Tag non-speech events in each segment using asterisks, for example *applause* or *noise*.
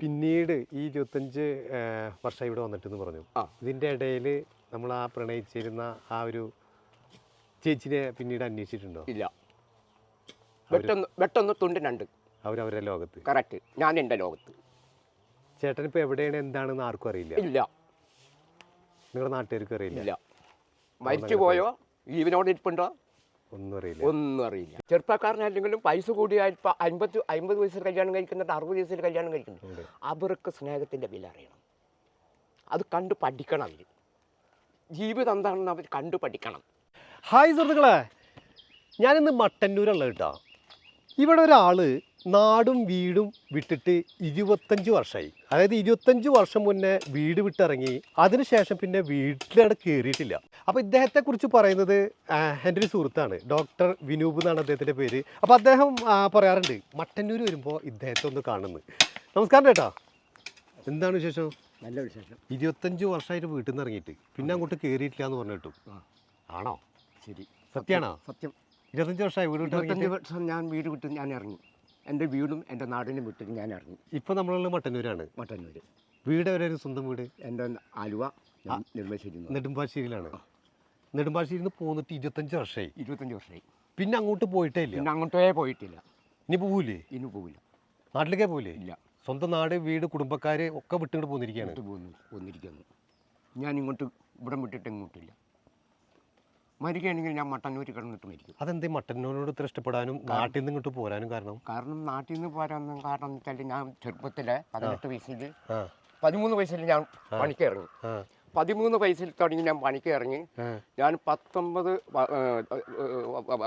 പിന്നീട് ഈ ഇരുപത്തഞ്ച് വർഷം ഇവിടെ വന്നിട്ടെന്ന് പറഞ്ഞു. ഇതിന്റെ ഇടയിൽ നമ്മൾ ആ പ്രണയിച്ചിരുന്ന ആ ഒരു ചേച്ചിനെ പിന്നീട് അന്വേഷിച്ചിട്ടുണ്ടോ? ഇല്ല. വെട്ടൊന്ന് വെട്ടൊന്ന് തുണ്ടിനുണ്ട്. അവരവരുടെ ലോകത്ത്. കറക്റ്റ്. ഞാൻ എന്റെ ലോകത്ത്. ചേട്ടൻ ഇപ്പോൾ എവിടെയാണ് എന്താണെന്ന് ആർക്കും അറിയില്ല. ഇല്ല. നിങ്ങളുടെ നാട്ടുകാർക്കും അറിയില്ല. ഇല്ല. മരിച്ചു പോയോ? ജീവനോട് ഇരിപ്പുണ്ടോ? ഒന്നും അറിയില്ല. ഒന്നും അറിയില്ല. ചെറുപ്പക്കാരനല്ലെങ്കിലും പൈസ കൂടിയാൽ ഇപ്പം അമ്പത് അമ്പത് വയസ്സിൽ കല്യാണം കഴിക്കുന്നുണ്ട് അറുപത് വയസ്സിൽ കല്യാണം കഴിക്കുന്നുണ്ട്. അവർക്ക് സ്നേഹത്തിന്റെ വില അറിയണം. അത് കണ്ടു പഠിക്കണം അവർ ജീവിതം എന്താണെന്ന് അവർ കണ്ടു പഠിക്കണം. ഹായ് സുഹൃത്തുക്കളെ ഞാനിന്ന് മട്ടന്നൂരുള്ള കേട്ടോ. ഇവിടെ ഒരാൾ നാടും വീടും വിട്ടിട്ട് ഇരുപത്തഞ്ച് വർഷമായി അതായത് ഇരുപത്തഞ്ച് വർഷം മുന്നേ വീട് വിട്ടിറങ്ങി അതിനുശേഷം പിന്നെ വീട്ടിലവിടെ കയറിയിട്ടില്ല അപ്പോൾ ഇദ്ദേഹത്തെക്കുറിച്ച് പറയുന്നത് എന്റെ ഒരു സുഹൃത്താണ് ഡോക്ടർ വിനൂപ് എന്നാണ് അദ്ദേഹത്തിന്റെ പേര്. അപ്പോൾ അദ്ദേഹം പറയാറുണ്ട് മട്ടന്നൂർ വരുമ്പോൾ ഇദ്ദേഹത്തെ ഒന്ന് കാണുന്നു. നമസ്കാരം ചേട്ടാ. എന്താണ് വിശേഷം? നല്ല വിശേഷം. ഇരുപത്തഞ്ച് വർഷമായിട്ട് വീട്ടിൽ നിന്ന് ഇറങ്ങിയിട്ട്. പിന്നെ അങ്ങോട്ട് കയറിയിട്ടില്ല എന്ന് പറഞ്ഞു കേട്ടു ആണോ? ശരി. സത്യമാണോ? സത്യം. ഇരുപത്തഞ്ച് വർഷമായി വീട് വിട്ട് ഇരുപത്തഞ്ച് ഇറങ്ങിയിട്ട് വർഷം ഞാൻ വീട് വിട്ട് ഞാൻ ഇറങ്ങി. എന്റെ വീടും എന്റെ നാടിനും വിട്ടു ഞാൻ ഇറങ്ങി. ഇപ്പൊ നമ്മളുള്ള മട്ടന്നൂരാണ്. മട്ടന്നൂർ വീട് അവരൊരു സ്വന്തം വീട്? എന്റെ ആലുവ ഞാൻ നെടുമ്പാശ്ശേരി നിന്ന്. നെടുമ്പാശ്ശേരിയിലാണ്. നെടുമ്പാശ്ശേരിയിൽ നിന്ന് പോന്നിട്ട് ഇരുപത്തഞ്ച് വർഷമായി ഇരുപത്തഞ്ച് വർഷമായി പിന്നെ അങ്ങോട്ട് പോയിട്ടേ ഇല്ല. പിന്നെ അങ്ങോട്ടേ പോയിട്ടില്ല. ഇനി പോവില്ലേ ഇനി പോവില്ല. നാട്ടിലേക്കേ പോവില്ലേ ഇല്ല. സ്വന്തം നാട് വീട് കുടുംബക്കാര് ഒക്കെ വിട്ടിങ്ങോട്ട് പോന്നിരിക്കുകയാണ്. ഇങ്ങോട്ട് പോന്നു പോന്നിരിക്കുന്നു ഞാൻ ഇങ്ങോട്ട് ഇവിടെ വിട്ടിട്ട് ഇങ്ങോട്ടില്ല. മരിക്കുകയാണെങ്കിൽ ഞാൻ മട്ടന്നൂർ കിടന്നിട്ട് മരിക്കും. അതെന്തേ മട്ടന്നൂരോട് ഇത്ര ഇഷ്ടപ്പെടാനും നാട്ടിൽ നിന്ന് ഇങ്ങോട്ട് പോരാനും കാരണം? കാരണം നാട്ടിൽ നിന്ന് പോരാൻ കാരണം എന്ന് വെച്ചാൽ ഞാൻ ചെറുപ്പത്തിലെ പതിനെട്ട് വയസ്സിൽ പതിമൂന്ന് വയസ്സിൽ ഞാൻ പണിക്ക് ഇറങ്ങി. പതിമൂന്ന് വയസ്സിൽ തുടങ്ങി ഞാൻ പണിക്ക് ഇറങ്ങി. ഞാൻ പത്തൊമ്പത്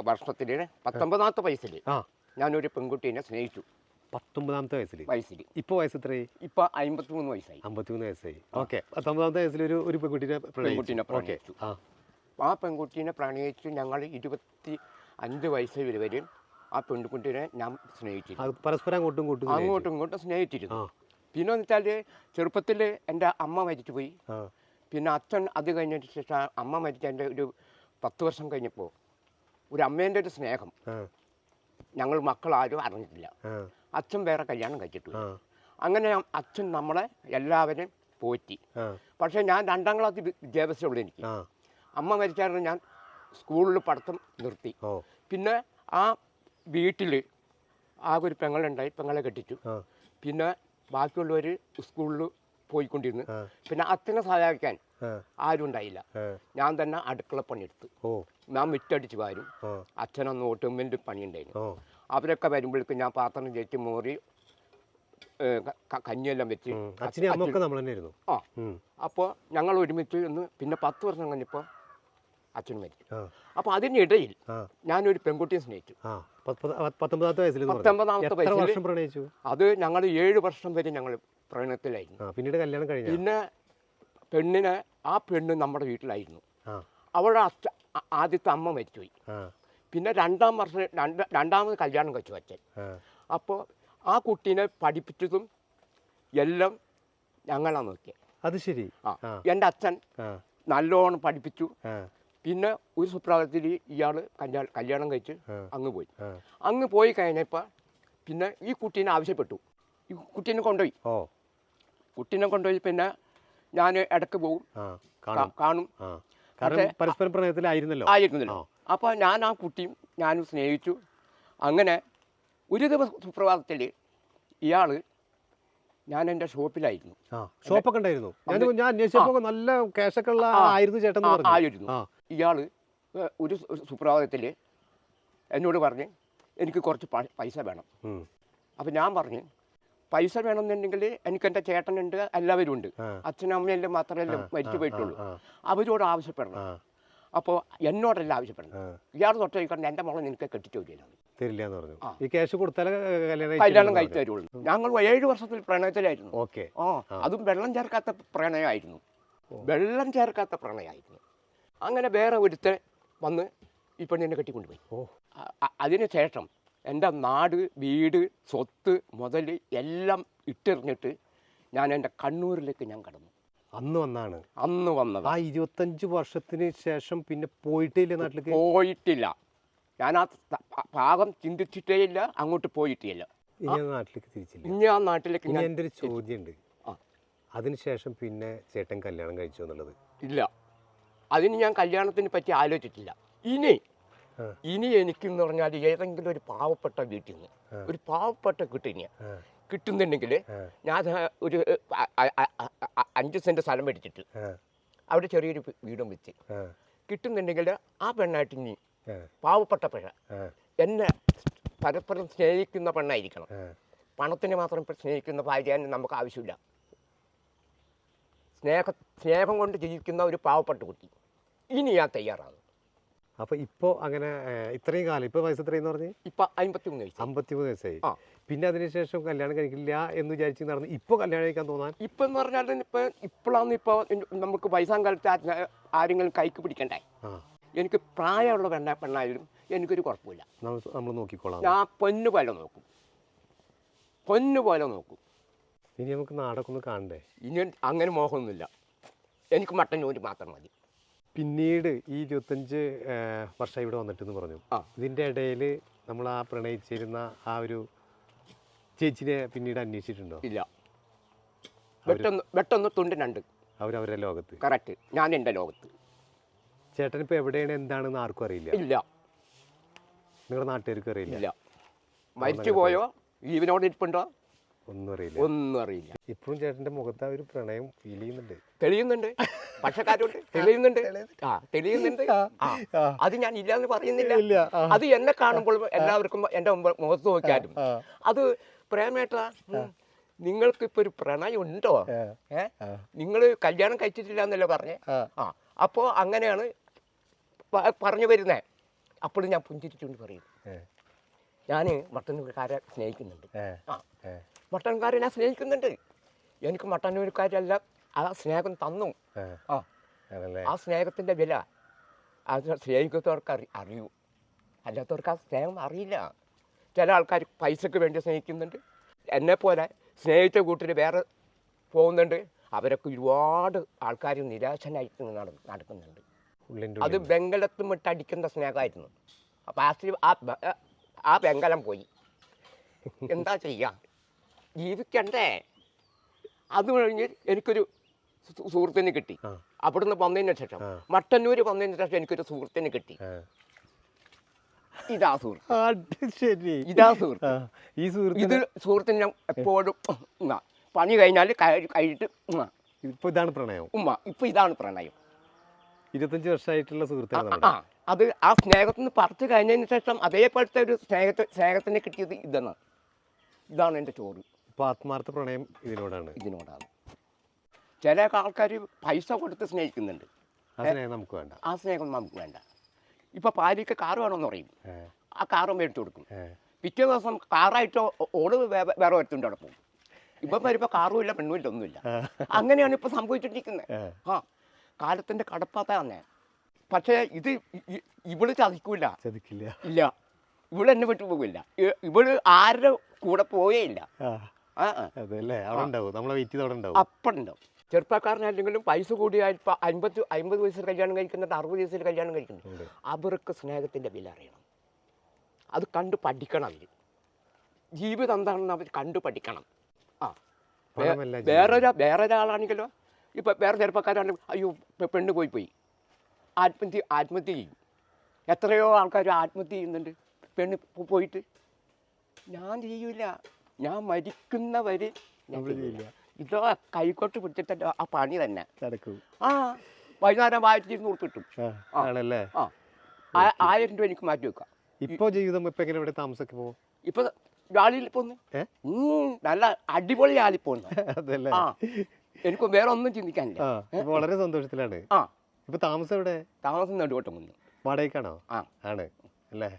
വർഷത്തിൽ പത്തൊമ്പതാമത്തെ വയസ്സിൽ ഞാനൊരു പെൺകുട്ടീനെ സ്നേഹിച്ചു. പത്തൊമ്പതാമത്തെ വയസ്സിൽ വയസ്സിൽ ഇപ്പൊ വയസ്സ് എത്രയായി ഇപ്പോൾ അമ്പത്തിമൂന്ന് വയസ്സായി. അമ്പത്തിമൂന്ന് വയസ്സായി. ഓക്കെ. പത്തൊമ്പതാമത്തെ വയസ്സിൽ ഒരു ഒരു പെൺകുട്ടീനെ പെൺകുട്ടീനെ ഓക്കെ. ആ. ആ പെൺകുട്ടീനെ പ്രണയിച്ചു ഞങ്ങൾ ഇരുപത്തി അഞ്ച് വയസ്സ് വരെ ആ പെൺകുട്ടീനെ ഞാൻ സ്നേഹിച്ചിരുന്നു. പരസ്പരം അങ്ങോട്ടും ഇങ്ങോട്ടും അങ്ങോട്ടും ഇങ്ങോട്ടും സ്നേഹിച്ചിരുന്നു. പിന്നെ വെച്ചാൽ ചെറുപ്പത്തിൽ എന്റെ അമ്മ മരിച്ചുപോയി. പോയി പിന്നെ അച്ഛൻ അത് കഴിഞ്ഞതിന് ശേഷം അമ്മ മരിച്ചതിന്റെ ഒരു പത്ത് വർഷം കഴിഞ്ഞപ്പോൾ ഒരു അമ്മേന്റെ ഒരു സ്നേഹം. ഞങ്ങൾ മക്കളാരും അറിഞ്ഞിട്ടില്ല. അച്ഛൻ വേറെ കല്യാണം കഴിച്ചിട്ടു അങ്ങനെ അച്ഛൻ നമ്മളെ എല്ലാവരെയും പോറ്റി. പക്ഷേ ഞാൻ രണ്ടാം ക്ലാസ് വിദ്യാഭ്യാസമുള്ളൂ എനിക്ക്. അമ്മ മരിച്ചായിരുന്നു ഞാൻ സ്കൂളിൽ പഠിത്തം നിർത്തി. പിന്നെ ആ വീട്ടിൽ ആ ഒരു പെങ്ങളുണ്ടായി പെങ്ങളെ കെട്ടിച്ചു. പിന്നെ ബാക്കിയുള്ളവർ സ്കൂളിൽ പോയിക്കൊണ്ടിരുന്നു. പിന്നെ അച്ഛനെ സഹായിക്കാൻ ആരും ഉണ്ടായില്ല. ഞാൻ തന്നെ അടുക്കള പണിയെടുത്തു. ഞാൻ മിറ്റടിച്ച് വാരും. അച്ഛനൊന്ന് ഓട്ടോമിന്റെ പണിയുണ്ടായിരുന്നു അവരൊക്കെ വരുമ്പോഴേക്കും ഞാൻ പാത്രം ചേച്ചി മോറി കഞ്ഞിയെല്ലാം വെച്ച് ആ. അപ്പോൾ ഞങ്ങൾ ഒരുമിച്ച് ഇന്ന് പിന്നെ പത്ത് വർഷം കഴിഞ്ഞപ്പോൾ അച്ഛൻ മരിച്ചു അപ്പൊ അപ്പോൾ അതിനിടയിൽ ഞാനൊരു പെൺകുട്ടിയെ സ്നേഹിച്ചു. പത്തൊമ്പതാമത്തെ വയസ്സിൽ അത് ഞങ്ങൾ ഏഴ് വർഷം വരെ ഞങ്ങൾ പ്രണയത്തിലായിരുന്നു. പിന്നീട് കല്യാണം കഴിഞ്ഞു? പിന്നെ പെണ്ണിനെ ആ പെണ്ണ് നമ്മുടെ വീട്ടിലായിരുന്നു. അവളുടെ അച്ഛ ആദ്യത്തെ അമ്മ മരിച്ചുപോയി. പിന്നെ രണ്ടാം വർഷം രണ്ട് രണ്ടാമത് കല്യാണം കഴിച്ചു അച്ഛൻ. അപ്പോൾ ആ കുട്ടീനെ പഠിപ്പിച്ചതും എല്ലാം ഞങ്ങളാണ് നോക്കിയത് അത് ശരി. ആ. എന്റെ അച്ഛൻ നല്ലോണം പഠിപ്പിച്ചു. പിന്നെ ഒരു സുപ്രഭാതത്തിൽ ഇയാൾ കല്യാണം കല്യാണം കഴിച്ച് അങ്ങ് പോയി. അങ്ങ് പോയി കഴിഞ്ഞപ്പോൾ പിന്നെ ഈ കുട്ടീനെ ആവശ്യപ്പെട്ടു. ഈ കുട്ടീനെ കൊണ്ടുപോയി. കുട്ടീനെ കൊണ്ടുപോയി പിന്നെ ഞാൻ ഇടയ്ക്ക് പോകും കാണും. പരസ്പരം പ്രണയത്തിലായിരുന്നല്ലോ ആയിരുന്നല്ലോ. അപ്പോൾ ഞാൻ ആ കുട്ടിയും ഞാനും സ്നേഹിച്ചു. അങ്ങനെ ഒരു ദിവസം സുപ്രഭാതത്തിൽ ഇയാൾ ഞാൻ എന്റെ ഷോപ്പിലായിരുന്നു. ഷോപ്പൊക്കെ ഉണ്ടായിരുന്നു. ഞാൻ നല്ല ക്യാഷൊക്കെ ഉള്ള. ആയിരുന്നു ചേട്ടൻ ആയിരുന്നു. ഇയാൾ ഒരു സുപ്രഭാതത്തിൽ എന്നോട് പറഞ്ഞ് എനിക്ക് കുറച്ച് പൈസ വേണം. അപ്പം ഞാൻ പറഞ്ഞു പൈസ വേണമെന്നുണ്ടെങ്കിൽ എനിക്ക് എന്റെ ചേട്ടനുണ്ട് എല്ലാവരും ഉണ്ട്. അച്ഛനും അമ്മയല്ലേ മാത്രമല്ലേ മരിച്ചു പോയിട്ടുള്ളൂ. അവരോട് ആവശ്യപ്പെടണം. അപ്പോൾ എന്നോടല്ല ആവശ്യപ്പെടണം. ഇയാൾ തൊട്ട് ചോദിക്കണം എന്റെ മോളെ നിനക്ക് കെട്ടിച്ചു തരില്ല എന്ന് പറഞ്ഞു. ഈ ക്യാഷ് കൊടുത്താലേ കല്യാണം കല്യാണം കഴിച്ചു തരുള്ളൂ. ഞങ്ങൾ ഏഴ് വർഷത്തിൽ പ്രണയത്തിലായിരുന്നു. ഓക്കെ. ആ അതും വെള്ളം ചേർക്കാത്ത പ്രണയമായിരുന്നു. വെള്ളം ചേർക്കാത്ത പ്രണയമായിരുന്നു. അങ്ങനെ വേറെ ഒരുത്തെ വന്ന് ഈ പെണ്ണിനെ കെട്ടിക്കൊണ്ടുപോയി. ഓ. അ- അ- ശേഷം എന്റെ നാട് വീട് സ്വത്ത് മുതൽ എല്ലാം ഇട്ടെറിഞ്ഞിട്ട് ഞാൻ എന്റെ കണ്ണൂരിലേക്ക് ഞാൻ കടന്നു. അന്ന് വന്നാണ്? അന്ന് വന്നത്. ആ ഇരുപത്തഞ്ച് വർഷത്തിന് ശേഷം പിന്നെ പോയിട്ടില്ല നാട്ടിലേക്ക്? പോയിട്ടില്ല. ഞാൻ ആ പാകം ഭാഗം ചിന്തിച്ചിട്ടേ ഇല്ല അങ്ങോട്ട് പോയിട്ടില്ല ഇനി ആ നാട്ടിലേക്ക് തിരിച്ചില്ല? ഇനി ആ നാട്ടിലേക്ക് എന്റെ ഒരു ചോദ്യമുണ്ട്. അതിനുശേഷം പിന്നെ ചേട്ടൻ കല്യാണം കഴിച്ചു എന്നുള്ളത്? ഇല്ല. അതിന് ഞാൻ കല്യാണത്തിനെ പറ്റി ആലോചിച്ചിട്ടില്ല. ഇനി ഇനി എനിക്കെന്ന് പറഞ്ഞാൽ ഏതെങ്കിലും ഒരു പാവപ്പെട്ട വീട്ടിൽ നിന്ന് ഒരു പാവപ്പെട്ട കിട്ടിന് കിട്ടുന്നുണ്ടെങ്കിൽ ഞാൻ ഒരു അഞ്ച് സെന്റ് സ്ഥലം മേടിച്ചിട്ട് അവിടെ ചെറിയൊരു വീടും വെച്ച് കിട്ടുന്നുണ്ടെങ്കിൽ ആ പെണ്ണായിട്ട് ഇനി പാവപ്പെട്ട പെണ്ണ എന്നെ പരസ്പരം സ്നേഹിക്കുന്ന പെണ്ണായിരിക്കണം. പണത്തിന് മാത്രം സ്നേഹിക്കുന്ന ഭാര്യ നമുക്ക് ആവശ്യമില്ല. സ്നേഹ സ്നേഹം കൊണ്ട് ജീവിക്കുന്ന ഒരു പാവപ്പെട്ട കുട്ടി. ഇനി ഞാൻ തയ്യാറാണ് അപ്പൊ ഇപ്പോ അങ്ങനെ ഇത്രയും കാലം ഇപ്പൊ വയസ്സ് എത്രയെന്ന് പറഞ്ഞ്? ഇപ്പം അമ്പത്തി മൂന്ന് വയസ്സ്. അമ്പത്തിമൂന്ന് വയസ്സായി. ആ. പിന്നെ അതിനുശേഷം കല്യാണം കഴിക്കില്ല എന്ന് വിചാരിച്ച് നടന്ന് ഇപ്പൊ കല്യാണം കഴിക്കാൻ തോന്നാൻ? ഇപ്പം എന്ന് പറഞ്ഞാൽ ഇപ്പം ഇപ്പോഴാണ് ഇപ്പോൾ നമുക്ക് വയസ്സാം കാലത്ത് ആരെങ്കിലും കൈക്ക് പിടിക്കണ്ടേ? എനിക്ക് പ്രായമുള്ള പെണ്ണ പെണ്ണായാലും എനിക്കൊരു കുഴപ്പമില്ല. നമ്മൾ നോക്കിക്കോളാം. ഞാൻ പൊന്നു പോലെ നോക്കും. പൊന്നു പോലെ നോക്കും. ഇനി നമുക്ക് നാടൊക്കെ ഒന്ന് കാണണ്ടേ? ഇനി അങ്ങനെ മോഹമൊന്നുമില്ല. എനിക്ക് മട്ടൻ ജോലി മാത്രം മതി. പിന്നീട് ഈ ഇരുപത്തഞ്ച് വർഷം ഇവിടെ വന്നിട്ടെന്ന് പറഞ്ഞു. ഇതിന്റെ ഇതിന്റെ ഇടയിൽ നമ്മൾ ആ പ്രണയിച്ചിരുന്ന ആ ഒരു ചേച്ചിനെ പിന്നീട് അന്വേഷിച്ചിട്ടുണ്ടോ? ഇല്ല. വെട്ടൊന്ന് വെട്ടൊന്ന് തുണ്ടിനുണ്ട് അവരവരുടെ ലോകത്ത്. കറക്റ്റ്. ഞാൻ എന്റെ ലോകത്ത്. ചേട്ടൻ ഇപ്പോൾ എവിടെയാണ് എന്താണെന്ന് ആർക്കും അറിയില്ല. ഇല്ല. നിങ്ങളുടെ നാട്ടുകാർക്ക് അറിയില്ല. ഇല്ല. മരിച്ചു പോയോ? ജീവനോട് ഇരിപ്പുണ്ടോ? ഒന്നും അറിയില്ല. ഒന്നും അറിയില്ല. ഇപ്പോഴും ചേട്ടന്റെ മുഖത്ത് ആ ഒരു പ്രണയം ഫീൽ ചെയ്യുന്നുണ്ട്. തെളിയുന്നുണ്ട്. പക്ഷക്കാരുണ്ട്. തെളിയുന്നുണ്ട്. ആ തെളിയുന്നുണ്ട്. ആ അത് ഞാൻ ഇല്ലാന്ന് പറയുന്നില്ല. അത് എന്നെ കാണുമ്പോൾ എല്ലാവർക്കും എന്റെ മുഖത്ത് നോക്കിയാലും. അത് പ്രേമേട്ട നിങ്ങൾക്ക് ഇപ്പൊ ഒരു പ്രണയം ഉണ്ടോ. ഏ? നിങ്ങൾ കല്യാണം കഴിച്ചിട്ടില്ല എന്നല്ലേ പറഞ്ഞേ? ആ. അപ്പോ അങ്ങനെയാണ് പറഞ്ഞു വരുന്നേ. അപ്പോൾ ഞാൻ പുഞ്ചിരിച്ചുകൊണ്ട് പറയും. ഞാൻ ഞാൻ മട്ടന്നൂർക്കാരെ സ്നേഹിക്കുന്നുണ്ട് ആ. മട്ടൻകാരെ ഞാൻ സ്നേഹിക്കുന്നുണ്ട്. എനിക്ക് മട്ടന്നൂർക്കാരെല്ലാം ആ സ്നേഹം തന്നു. ആ. ആ. സ്നേഹത്തിന്റെ വില അത് സ്നേഹിക്കുന്നവർക്ക് അറി അറിയൂ. അല്ലാത്തവർക്ക് ആ സ്നേഹം അറിയില്ല. ചില ആൾക്കാർ പൈസക്ക് വേണ്ടി സ്നേഹിക്കുന്നുണ്ട്. എന്നെപ്പോലെ സ്നേഹിച്ച കൂട്ടിൽ വേറെ പോകുന്നുണ്ട്. അവരൊക്കെ ഒരുപാട് ആൾക്കാർ നിരാശനായിട്ട് നട- നടക്കുന്നുണ്ട്. അത് വെങ്കലത്തും ഇട്ടടിക്കുന്ന സ്നേഹമായിരുന്നു. അപ്പോൾ ആ ആ ആ വെങ്കലം പോയി. എന്താ ചെയ്യുക ജീവിക്കണ്ടേ? അത് കഴിഞ്ഞ് എനിക്കൊരു സുഹൃത്തിനെ കിട്ടി. അവിടുന്ന് വന്നതിന് ശേഷം. മട്ടന്നൂര് വന്നതിന് ശേഷം എനിക്കൊരു സുഹൃത്തിന് കിട്ടി. ഇതാ സുഹൃത്ത്. ശരി. ഇതാ സുഹൃത്ത്. ഈ ഈ ഇത് സുഹൃത്തിന് ഞാൻ എപ്പോഴും പണി കഴിഞ്ഞാൽ കഴിഞ്ഞിട്ട് ഉമ്മ ഇപ്പൊ ഇതാണ് പ്രണയം. ഉമ്മ ഇപ്പൊ ഇതാണ് പ്രണയം. ഇരുപത്തഞ്ച് വർഷമായിട്ടുള്ള സുഹൃത്താണ് അത് ആ സ്നേഹത്തിന് പറിച്ചു കഴിഞ്ഞതിന് ശേഷം അതേപോലത്തെ ഒരു സ്നേഹത്തെ സ്നേഹത്തിന് കിട്ടിയത് ഇതാണ് ഇതാണ് എന്റെ ചോറ് ഇപ്പൊ ആത്മാർത്ഥ പ്രണയം ഇതിനോടാണ്. ഇതിനോടാണ്. ചില ആൾക്കാർ പൈസ കൊടുത്ത് സ്നേഹിക്കുന്നുണ്ട്. നമുക്ക് വേണ്ട. ആ സ്നേഹം നമുക്ക് വേണ്ട. ഇപ്പൊ പാലിക്ക് കാറ് വേണമെന്ന് പറയും. ആ കാറും മേടിച്ചു കൊടുക്കും. പിറ്റേ ദിവസം കാറായിട്ടോ ഓട് വേറെ ഒരുത്തുണ്ട് അവിടെ പോകും. ഇപ്പം വരുമ്പോൾ കാറും ഇല്ല പെണ്ണും ഇല്ല ഒന്നുമില്ല. അങ്ങനെയാണ് ഇപ്പൊ സംഭവിച്ചിട്ടിരിക്കുന്നത് ആ കാലത്തിന്റെ കടപ്പാത്ത തന്നെ പക്ഷേ ഇത് ഇവൾ ചതിക്കൂല. ചതിക്കില്ല. ഇല്ല. ഇവൾ എന്നെ വിട്ടു പോകില്ല ഇവൾ ആരുടെ കൂടെ പോയേ ഇല്ല. അതല്ലേ? അവിടെ ഉണ്ടാവും നമ്മളെ വെയിറ്റ് ചെയ്ത് അവിടെ ഉണ്ടാവും അപ്പുണ്ടാവും പൈസ അൻപത് അമ്പത് വയസ്സിൽ കല്യാണം കഴിക്കുന്നുണ്ട് അറുപത് വയസ്സിൽ കല്യാണം കഴിക്കുന്നുണ്ട്. അവർക്ക് സ്നേഹത്തിന്റെ വില അറിയണം. അത് കണ്ടു പഠിക്കണം അവർ ജീവിതം എന്താണെന്ന് അവർ കണ്ടു പഠിക്കണം. ആ. വേറൊരു വേറൊരാളാണെങ്കിലോ? ഇപ്പം വേറെ ചെറുപ്പക്കാരാണെങ്കിൽ അയ്യോ പെണ്ണ് പോയി പോയി. ആത്മഹത്യ ആത്മഹത്യ ചെയ്യും. എത്രയോ ആൾക്കാർ ആത്മഹത്യ ചെയ്യുന്നുണ്ട്. പെണ്ണ് പോയിട്ട്. ഞാൻ ചെയ്യൂല. ഞാൻ ചെയ്യൂല. ചെയ്യില്ല. ഇതോ കൈക്കോട്ട് പിടിച്ചിട്ട് ആ പണി തന്നെ. നടക്കും. ആ വൈകുന്നേരം ആയിരത്തി ഇരുന്നൂറ് കിട്ടും. ആണല്ലേ? ആ ആയിരം രൂപ എനിക്ക് മാറ്റി വെക്കാം. ഇപ്പൊ ജീവിതം ഇപ്പൊ എങ്ങനെ ഇവിടെ താമസമൊക്കെ പോകും? ഇപ്പൊ ജാളിയിൽ പോന്നു? നല്ല അടിപൊളി ജാളി പോന്നു. *laughs* ആ എനിക്ക് വേറെ ഒന്നും ചിന്തിക്കാനില്ല. വളരെ സന്തോഷത്തിലാണ്. ആ. ഇപ്പൊ താമസം എവിടെ? താമസം നടുവട്ടം വന്നു വാടകയ്ക്കാണോ? ആ. ആണ്. അല്ലേ?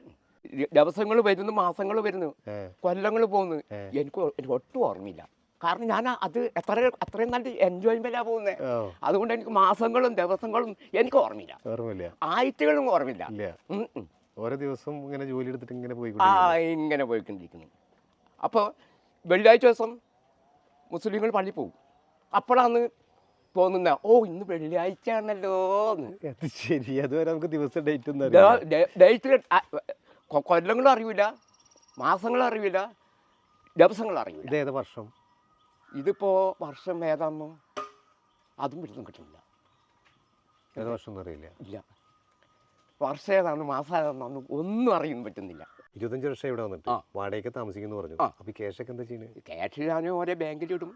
ദിവസങ്ങൾ വരുന്നു മാസങ്ങൾ വരുന്നു കൊല്ലങ്ങൾ പോകുന്നു. എനിക്ക് എനിക്ക് ഒട്ടും ഓർമ്മയില്ല. കാരണം ഞാൻ അത് എത്ര അത്രയും നല്ല എൻജോയ്മെന്റാ പോകുന്നത് അതുകൊണ്ട് എനിക്ക് മാസങ്ങളും ദിവസങ്ങളും എനിക്ക് ഓർമ്മയില്ല. ഓർമ്മയില്ല. ആഴ്ചകളും ഓർമ്മയില്ല. ഓരോ ദിവസം ഇങ്ങനെ ജോലി എടുത്തിട്ട് ഇങ്ങനെ പോയി ആ ഇങ്ങനെ പോയിക്കൊണ്ടിരിക്കുന്നു. അപ്പോൾ വെള്ളിയാഴ്ച ദിവസം മുസ്ലിങ്ങൾ പള്ളി പോകും. അപ്പോഴാണ് തോന്നുന്ന ഓ ഇന്ന് വെള്ളിയാഴ്ച ആണല്ലോ എന്ന് ശരി. അതുവരെ നമുക്ക് ദിവസം ഡേറ്റ് ഡേറ്റ് കൊല്ലങ്ങളും അറിയില്ല മാസങ്ങൾ അറിയില്ല ദിവസങ്ങൾ അറിയില്ല ഇതേത് വർഷം? ഇതിപ്പോ വർഷം ഏതാണെന്നോ അതും പിടിച്ചും കിട്ടുന്നില്ല. ഏത് വർഷം അറിയില്ല. ഇല്ല. വർഷം ഏതാണെന്ന് മാസം ഏതാണെന്ന് ഒന്നും അറിയാൻ പറ്റുന്നില്ല. ഇരുപത്തഞ്ച് വർഷം ഇവിടെ വന്നിട്ട് വാടകയ്ക്ക് താമസിക്കുന്നു പറഞ്ഞു. അപ്പോൾ ക്യാഷൊക്കെ എന്താ ചെയ്യുന്നത് ക്യാഷ് ഞാൻ ഓരോ ബാങ്കിലിടും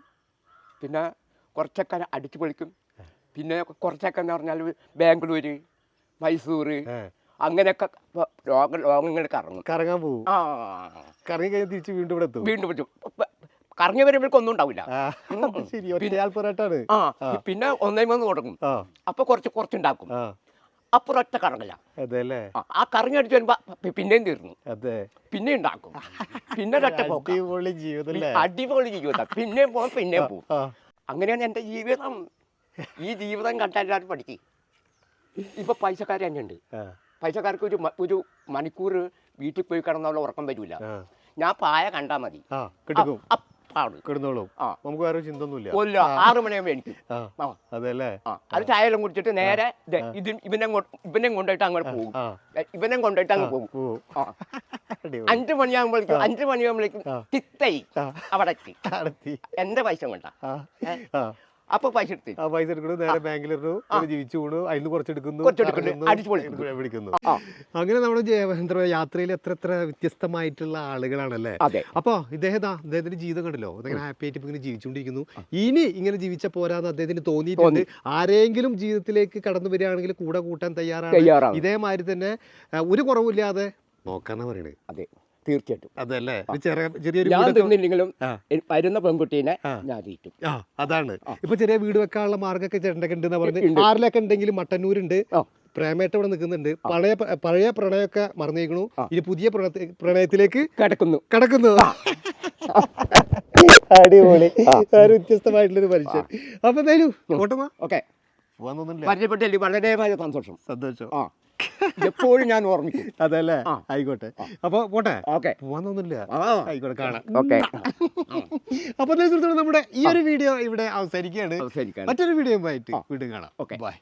പിന്നെ കുറച്ചൊക്കെ അടിച്ചു പൊളിക്കും. പിന്നെ കുറച്ചൊക്കെ എന്ന് പറഞ്ഞാൽ ബാംഗ്ലൂർ മൈസൂർ അങ്ങനെയൊക്കെ രോഗ ലോകങ്ങളിൽ കറങ്ങും. കറങ്ങാൻ പോകും ആ. കറങ്ങി കഴിഞ്ഞ് തിരിച്ച് വീണ്ടും ഇവിടെ എത്തും. വീണ്ടും പറ്റും. കറങ്ങി വരുമ്പോഴേക്കും ഒന്നും ഉണ്ടാവില്ല. ശരി ആ പിന്നെ ഒന്നേ മൂന്ന് കൊടുക്കും. അപ്പൊ കുറച്ച് കുറച്ചുണ്ടാക്കും. അപ്പുറം ഒറ്റ കറങ്ങില്ല അതെല്ലേ? ആ, അടിച്ചു വരുമ്പോ പിന്നെയും തീർന്നു. അതെ. പിന്നെ ഉണ്ടാക്കും. പിന്നെ *laughs* അടിപൊളി ജീവിതം അടിപൊളി ജീവിതം. പിന്നെയും പോകും പിന്നെയും പോകും അങ്ങനെയാണ് എന്റെ ജീവിതം. ഈ ജീവിതം കണ്ടാലും പഠിക്കും. ഇപ്പൊ പൈസക്കാർ തന്നെയുണ്ട്. പൈസക്കാർക്ക് ഒരു ഒരു മണിക്കൂർ വീട്ടിൽ പോയി കിടന്നുള്ള ഉറക്കം വരില്ല ഞാൻ പായ കണ്ടാ മതി. നമുക്ക് വേറെ ചിന്ത ഒന്നുമില്ല കൊല്ല ആറ് മണിയാകുമ്പോൾ എനിക്ക് ആ ആ. ആ അത് ചായയെല്ലാം കുടിച്ചിട്ട് നേരെ ഇത് ഇവനെ ഇവനെ കൊണ്ടുപോയിട്ട് അങ്ങോട്ട് പോകും. ഇവനെ കൊണ്ടുപോയിട്ട് അങ്ങ് പോകും. അഞ്ചു മണിയാകുമ്പോഴേക്കും അഞ്ചു മണിയാകുമ്പോഴേക്കും. തിത്തൈ അവിടെ എന്റെ പൈസ കൊണ്ടാ. അപ്പൊ പൈസ എടുത്ത് ആ പൈസ എടുക്കുന്നു. നേരെ ബാങ്കിലിരുന്നു. ജീവിച്ചു പോണു. അതിൽ കുറച്ചെടുക്കുന്നു. പിടിക്കുന്നു അങ്ങനെ നമ്മുടെ എന്താ പറയുക യാത്രയിൽ എത്ര എത്ര വ്യത്യസ്തമായിട്ടുള്ള ആളുകളാണല്ലേ? അപ്പൊ ഇദ്ദേഹം അദ്ദേഹത്തിന്റെ ജീവിതം കണ്ടല്ലോ. അദ്ദേഹം ഹാപ്പി ആയിട്ട് ഇങ്ങനെ ജീവിച്ചുകൊണ്ടിരിക്കുന്നു. ഇനി ഇങ്ങനെ ജീവിച്ച പോരാന്ന് അദ്ദേഹത്തിന് തോന്നിയിട്ടുണ്ട്. ആരെങ്കിലും ജീവിതത്തിലേക്ക് കടന്നു വരികയാണെങ്കിൽ കൂടെ കൂട്ടാൻ തയ്യാറാണ്. തയ്യാറാണ്. ഇതേമാതിരി തന്നെ ഒരു കുറവില്ലാതെ നോക്കാന്നാ പറയണേ അതെ. തീർച്ചയായിട്ടും. അതല്ലേ? ചെറിയൊരു ഞാൻ തിന്നില്ലെങ്കിലും. വരുന്ന പെൺകുട്ടീനെ ഞാൻ തീറ്റും അതാണ്. ഇപ്പൊ ചെറിയ വീട് വെക്കാനുള്ള മാർഗമൊക്കെ ചേട്ടന്റെ പറഞ്ഞ് ഉണ്ട്. ആരിലൊക്കെ ഉണ്ടെങ്കിലും മട്ടന്നൂരുണ്ട്. പ്രേമേട്ട ഇവിടെ നിൽക്കുന്നുണ്ട്. പഴയ പഴയ പ്രണയമൊക്കെ മറന്നേക്കണു. ഇനി പുതിയ പ്രണയത്തിലേക്ക് കടക്കുന്നു. കടക്കുന്നു. അടിപൊളി. വ്യത്യസ്തമായിട്ടുള്ളൊരു പരിചയം അപ്പൊ എന്തായാലും ഓട്ടമാ ഓക്കെ. പോവാൻ തോന്നുന്നില്ല വളരെ വളരെ സന്തോഷം. സന്തോഷം. ആ. എപ്പോഴും ഞാൻ ഓർമ്മിക്കും. അതല്ലേ? ആയിക്കോട്ടെ. അപ്പൊ പോട്ടെ. ഓക്കെ. പോവാന്നൊന്നുമില്ല. ആയിക്കോട്ടെ കാണാം. ഓക്കെ. അപ്പൊ നമ്മുടെ ഈ ഒരു വീഡിയോ ഇവിടെ അവസാനിക്കുകയാണ്. മറ്റൊരു വീഡിയോ ആയിട്ട് വീണ്ടും കാണാം. ഓക്കെ. ബൈ